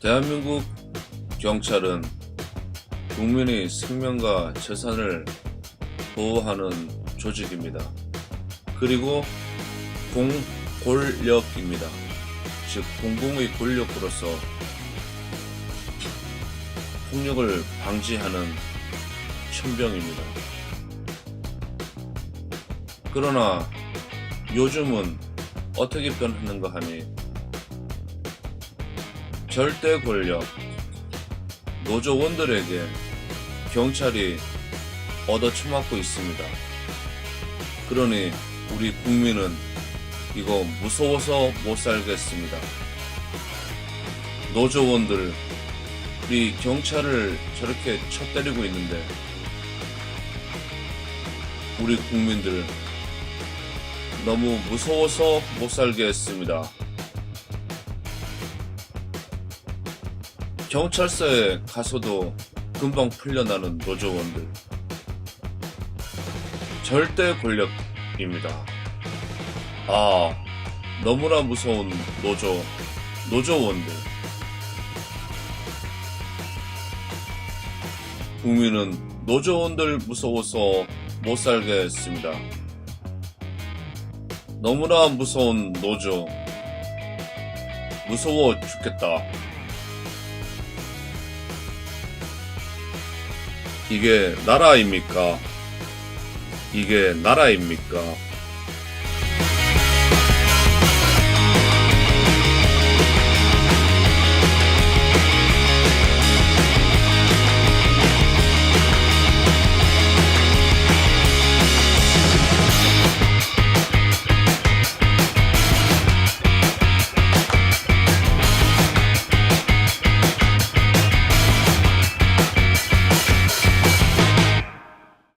대한민국 경찰은 국민의 생명과 재산을 보호하는 조직입니다. 그리고 공권력입니다. 즉 공공의 권력으로서 폭력을 방지하는 천병입니다. 그러나 요즘은 어떻게 변했는가 하니 절대 권력 노조원들에게 경찰이 얻어쳐맞고 있습니다. 그러니 우리 국민은 이거 무서워서 못 살겠습니다. 노조원들 우리 경찰을 저렇게 쳐 때리고 있는데 우리 국민들 너무 무서워서 못 살겠습니다. 경찰서에 가서도 금방 풀려나는 노조원들. 절대 권력입니다. 아, 너무나 무서운 노조, 노조원들. 국민은 노조원들 무서워서 못 살겠습니다. 너무나 무서운 노조. 무서워 죽겠다. 이게 나라입니까? 이게 나라입니까?